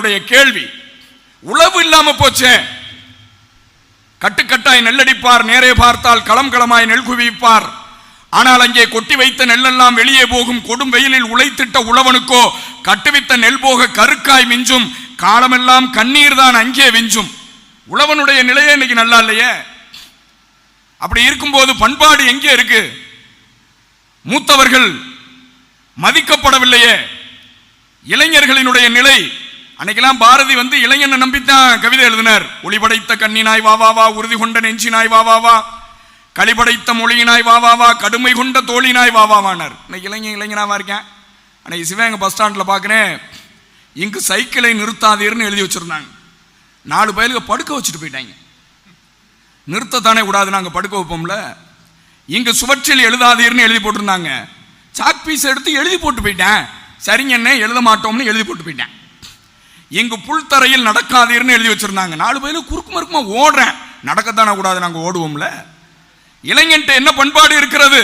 அவர்களுடைய கேள்வி. உளவு இல்லாம போச்சே. கட்டுக்கட்டாய் நெல்லடிப்பார் நேரே பார்த்தால் களம் களமாய் நெல் குவிப்பார். ஆனால் அங்கே கொட்டி வைத்த நெல்லெல்லாம் வெளியே போகும் கொடும் வெயிலில் உழைத்திட்ட உழவனுக்கோ கட்டுவித்த நெல் போக கருக்காய் மிஞ்சும். காலமெல்லாம் கண்ணீர் தான் அங்கே விஞ்சும். உழவனுடைய நிலையே இன்னைக்கு நல்லா இல்லையே? அப்படி இருக்கும்போது பண்பாடு எங்கே இருக்கு? மூத்தவர்கள் மதிக்கப்படவில்லையே. இளைஞர்களினுடைய நிலை அன்னைக்கெல்லாம் பாரதி வந்து இளைஞனை நம்பித்தான் கவிதை எழுதினார். ஒளிபடைத்த கண்ணினாய் வா வா வா உறுதி கொண்ட நெஞ்சினாய் வா வா வா. களிபடைத்த மொழியினாய் வா வா வா. கடுமை கொண்ட தோழினாய் வா வா வானார். இன்னைக்கு இளைஞன் இளைஞனாவா இருக்கேன்? அன்னைக்கு சிவகங்கை பஸ் ஸ்டாண்டில் பார்க்குறேன் இங்கு சைக்கிளை நிறுத்தாதீர்னு எழுதி வச்சிருந்தாங்க. நாலு பயலுக்கு படுக்க வச்சுட்டு போயிட்டாங்க. நிறுத்தத்தானே கூடாது நாங்கள் படுக்க வைப்போம்ல. இங்கு சுவற்றில் எழுதாதீர்னு எழுதி போட்டிருந்தாங்க. சாக் பீஸ் எடுத்து எழுதி போட்டு போயிட்டேன். சரிங்க என்ன எழுத மாட்டோம்னு எழுதி போட்டு போயிட்டேன். எங்க புல்தரையில் நடக்காதீர்னு எழுதி வச்சிருந்தாங்க. நாலு பேரும் குறுக்கு மறுக்குமா ஓடுறேன். நடக்கத்தானே கூடாது நாங்கள் ஓடுவோம்ல. இளைஞன்ட்ட என்ன பண்பாடு இருக்கிறது?